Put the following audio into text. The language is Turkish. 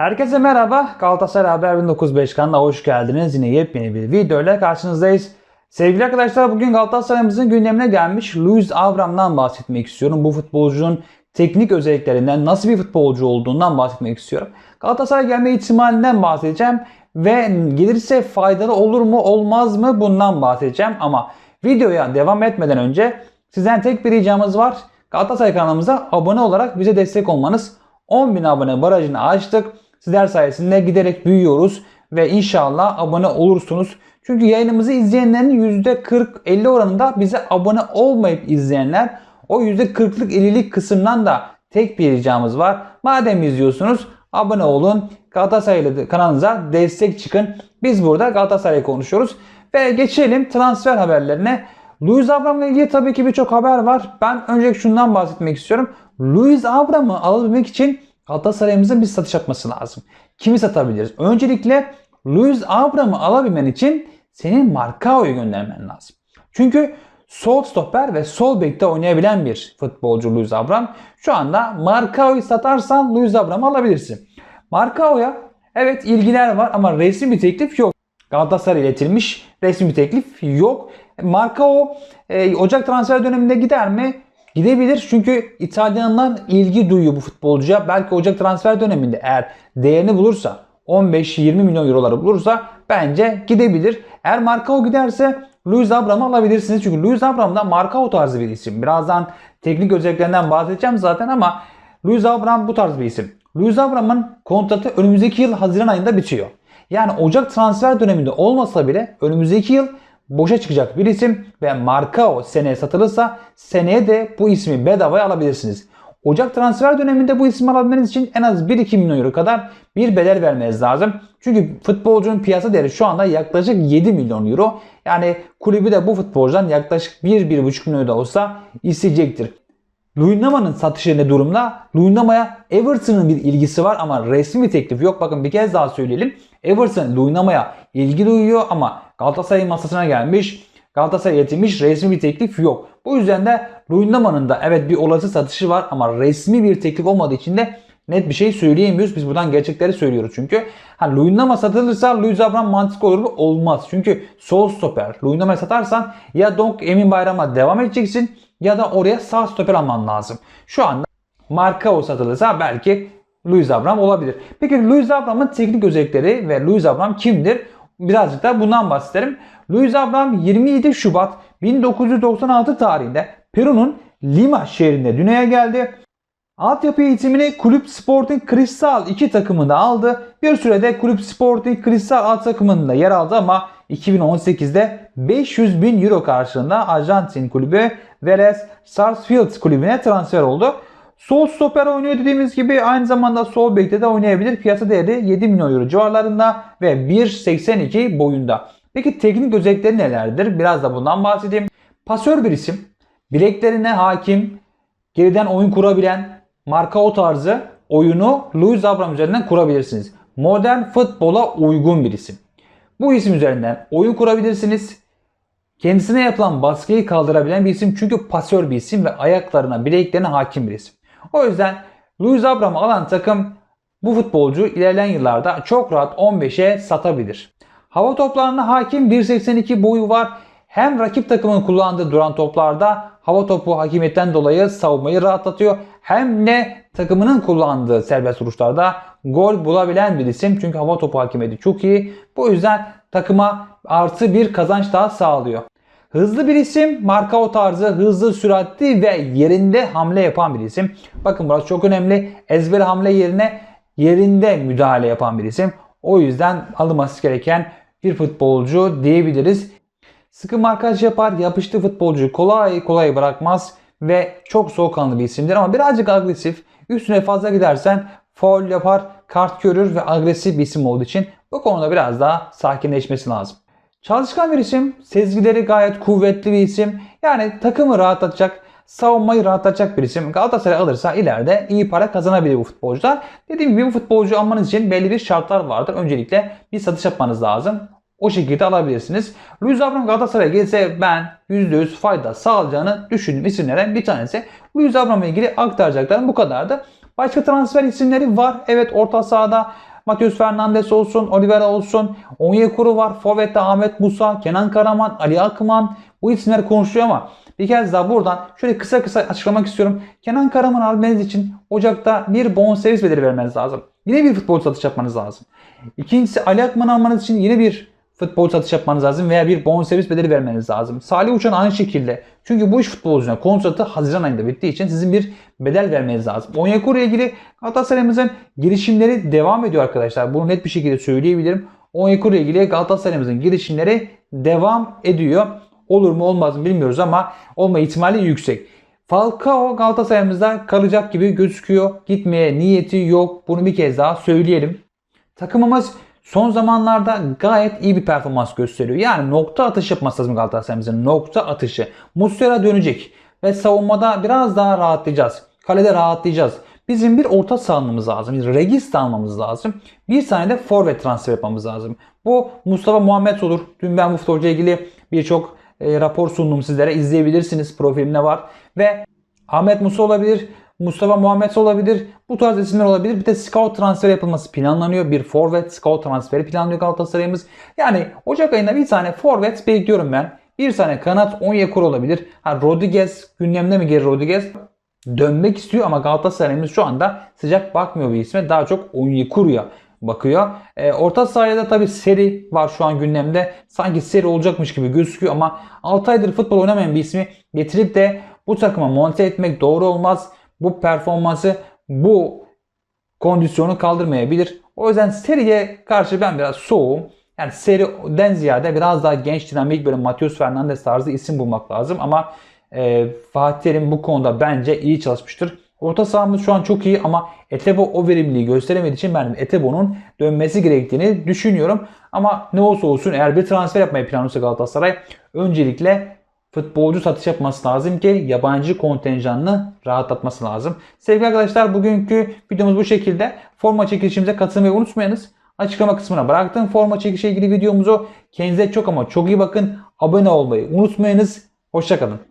Herkese merhaba. Galatasaray Haber 1905 kanalına hoş geldiniz. Yine yepyeni bir video ile karşınızdayız. Sevgili arkadaşlar bugün Galatasaray'ımızın gündemine gelmiş Luis Avram'dan bahsetmek istiyorum. Bu futbolcunun teknik özelliklerinden, nasıl bir futbolcu olduğundan bahsetmek istiyorum. Galatasaray gelme ihtimalinden bahsedeceğim ve gelirse faydalı olur mu olmaz mı bundan bahsedeceğim. Ama videoya devam etmeden önce sizden tek bir ricamız var. Galatasaray kanalımıza abone olarak bize destek olmanız. 10.000 abone barajını açtık. Sizler sayesinde giderek büyüyoruz ve inşallah abone olursunuz. Çünkü yayınımızı izleyenlerin %40-50 oranında bize abone olmayıp izleyenler o %40'lık 50'lik kısımdan da tek bir ricamız var. Madem izliyorsunuz abone olun. Galatasaray kanalınıza destek çıkın. Biz burada Galatasaray konuşuyoruz. Ve geçelim transfer haberlerine. Luis Abram'la ilgili tabii ki birçok haber var. Ben önce şundan bahsetmek istiyorum. Luis Abram'ı alabilmek için Galatasaray'ımızın bir satış yapması lazım. Kimi satabiliriz? Öncelikle Luis Abram'ı alabilmen için senin Marcao'yu göndermen lazım. Çünkü sol stoper ve sol bekte oynayabilen bir futbolcu Luis Abram. Şu anda Marcao'yu satarsan Luis Abram'ı alabilirsin. Marcao'ya evet ilgiler var ama resmi bir teklif yok. Galatasaray iletilmiş resmi bir teklif yok. Marcao e, Ocak transfer döneminde gider mi? Gidebilir çünkü İtalyanlar ilgi duyuyor bu futbolcuya. Belki Ocak transfer döneminde eğer değerini bulursa 15-20 milyon euroları bulursa bence gidebilir. Eğer Marcao giderse Luis Abram'ı alabilirsiniz. Çünkü Luis Abram da Marcao tarzı bir isim. Birazdan teknik özelliklerinden bahsedeceğim zaten ama Luis Abram bu tarz bir isim. Luis Abram'ın kontratı önümüzdeki yıl Haziran ayında bitiyor. Yani Ocak transfer döneminde olmasa bile önümüzdeki yıl boşa çıkacak bir isim ve Marcao seneye satılırsa seneye de bu ismi bedavaya alabilirsiniz. Ocak transfer döneminde bu ismi alabilmeniz için en az 1-2 milyon euro kadar bir bedel vermeniz lazım. Çünkü futbolcunun piyasa değeri şu anda yaklaşık 7 milyon euro. Yani kulübü de bu futbolcudan yaklaşık 1-1,5 milyon da olsa isteyecektir. Luyendama'nın satışı ne durumda? Luyendama'ya Everton'ın bir ilgisi var ama resmi bir teklif yok. Bakın bir kez daha söyleyelim. Everton Luyendama'ya ilgi duyuyor ama Galatasaray'ın masasına gelmiş. Galatasaray iletilmiş resmi bir teklif yok. Bu yüzden de Luyendama'nın da evet bir olası satışı var ama resmi bir teklif olmadığı için de net bir şey söyleyemiyoruz. Biz buradan gerçekleri söylüyoruz çünkü. Ha Luyendama satılırsa Luis Abram mantıklı olur mu? Olmaz. Çünkü sol stoper Luyendama'ya satarsan ya Donk Emin Bayram'a devam edeceksin ya da oraya sağ stoper alman lazım. Şu anda Marcao satılırsa belki Luis Abram olabilir. Peki Luis Abram'ın teknik özellikleri ve Luis Abram kimdir? Birazcık da bundan bahsederim. Luis Abram 27 Şubat 1996 tarihinde Peru'nun Lima şehrinde dünyaya geldi. Altyapı eğitimini Kulüp Sporting Cristal 2 takımında aldı. Bir sürede Kulüp Sporting Cristal alt takımında yer aldı ama 2018'de 500 bin euro karşılığında Arjantin kulübü Vélez Sarsfield kulübüne transfer oldu. Sol stoper oynuyor dediğimiz gibi aynı zamanda sol bekte de oynayabilir. Piyasa değeri 7 milyon euro civarlarında ve 1.82 boyunda. Peki teknik özellikleri nelerdir? Biraz da bundan bahsedeyim. Pasör bir isim. Bileklerine hakim, geriden oyun kurabilen, Marcao tarzı oyunu Luis Abram üzerinden kurabilirsiniz. Modern futbola uygun bir isim. Bu isim üzerinden oyun kurabilirsiniz. Kendisine yapılan baskıyı kaldırabilen bir isim çünkü pasör bir isim ve ayaklarına, bileklerine hakim bir isim. O yüzden Luis Abram'ı alan takım bu futbolcu ilerleyen yıllarda çok rahat 15'e satabilir. Hava toplarına hakim 1.82 boyu var. Hem rakip takımın kullandığı duran toplarda hava topu hakimiyetten dolayı savunmayı rahatlatıyor. Hem de takımının kullandığı serbest vuruşlarda gol bulabilen bir isim. Çünkü hava topu hakimiyeti çok iyi. Bu yüzden takıma artı bir kazanç daha sağlıyor. Hızlı bir isim, Marcao tarzı, hızlı, süratli ve yerinde hamle yapan bir isim. Bakın burası çok önemli. Ezber hamle yerine yerinde müdahale yapan bir isim. O yüzden alınması gereken bir futbolcu diyebiliriz. Sıkı markaj yapar, yapıştı futbolcu kolay kolay bırakmaz ve çok soğukkanlı bir isimdir ama birazcık agresif. Üstüne fazla gidersen foul yapar, kart görür ve agresif bir isim olduğu için bu konuda biraz daha sakinleşmesi lazım. Çalışkan bir isim, sezgileri gayet kuvvetli bir isim. Yani takımı rahatlatacak, savunmayı rahatlatacak bir isim. Galatasaray alırsa ileride iyi para kazanabilir bu futbolcular. Dediğim gibi bu futbolcu almanız için belli bir şartlar vardır. Öncelikle bir satış yapmanız lazım. O şekilde alabilirsiniz. Luis Abram Galatasaray'a gelse ben %100 fayda sağlayacağını düşündüğüm isimlerden bir tanesi. Luis Abram'la ilgili aktaracaklarım bu kadardı. Başka transfer isimleri var. Evet orta sahada Matheus Fernandes olsun, Oliveira olsun, Onyekuru var, Forvet'te Ahmet Musa, Kenan Karaman, Ali Akman. Bu isimler konuşuyor ama bir kez daha buradan şöyle kısa kısa açıklamak istiyorum. Kenan Karaman almanız için Ocak'ta bir bonservis bedeli vermeniz lazım. Yine bir futbol satış yapmanız lazım. İkincisi Ali Akman almanız için yine bir futbol satış yapmanız lazım veya bir bonservis bedeli vermeniz lazım. Salih Uçan aynı şekilde. Çünkü bu iş futbolcuna kontratı Haziran ayında bittiği için sizin bir bedel vermeniz lazım. Onyekuru ile ilgili Galatasaray'ımızın girişimleri devam ediyor arkadaşlar. Bunu net bir şekilde söyleyebilirim. Onyekuru ile ilgili Galatasaray'ımızın girişimleri devam ediyor. Olur mu olmaz mı bilmiyoruz ama olma ihtimali yüksek. Falcao Galatasaray'ımızda kalacak gibi gözüküyor. Gitmeye niyeti yok. Bunu bir kez daha söyleyelim. Takımımız son zamanlarda gayet iyi bir performans gösteriyor. Yani nokta atışı yapması lazım Galatasaray'ımızın. Nokta atışı. Muslera dönecek ve savunmada biraz daha rahatlayacağız. Kalede rahatlayacağız. Bizim bir orta sahamamız lazım. Bir regist almamız lazım. Bir tane de forvet transfer yapmamız lazım. Bu Mustafa Muhammed olur. Dün ben bu futbolcu ilgili birçok e, rapor sundum sizlere. İzleyebilirsiniz. Profilimde var. Ve Ahmet Musa olabilir. Mustafa Muhammed olabilir. Bu tarz isimler olabilir. Bir de scout transfer yapılması planlanıyor. Bir forvet scout transferi planlıyor Galatasaray'ımız. Yani Ocak ayında bir tane forvet bekliyorum ben. Bir tane kanat Onyekuru olabilir. Ha Rodriguez gündemde mi geri Rodriguez? Dönmek istiyor ama Galatasaray'ımız şu anda sıcak bakmıyor bir isme. Daha çok Onyekuru'ya bakıyor. E, orta sahaya da tabii seri var şu an gündemde. Sanki seri olacakmış gibi gözüküyor ama 6 aydır futbol oynamayan bir ismi getirip de bu takıma monte etmek doğru olmaz. Bu performansı, bu kondisyonu kaldırmayabilir. O yüzden seriye karşı ben biraz soğuğum. Yani seriden ziyade biraz daha genç dinamik böyle Matheus Fernandes tarzı isim bulmak lazım. Ama e, Fatih Terim bu konuda bence iyi çalışmıştır. Orta sahamız şu an çok iyi ama Etebo o verimliliği gösteremediği için ben Etebo'nun dönmesi gerektiğini düşünüyorum. Ama ne olsa olsun eğer bir transfer yapmayı planlıyorsa Galatasaray öncelikle futbolcu satış yapması lazım ki yabancı kontenjanını rahatlatması lazım. Sevgili arkadaşlar bugünkü videomuz bu şekilde. Forma çekilişimize katılmayı unutmayınız. Açıklama kısmına bıraktım forma çekilişe ilgili videomuzu. Kendinize çok ama çok iyi bakın. Abone olmayı unutmayınız. Hoşçakalın.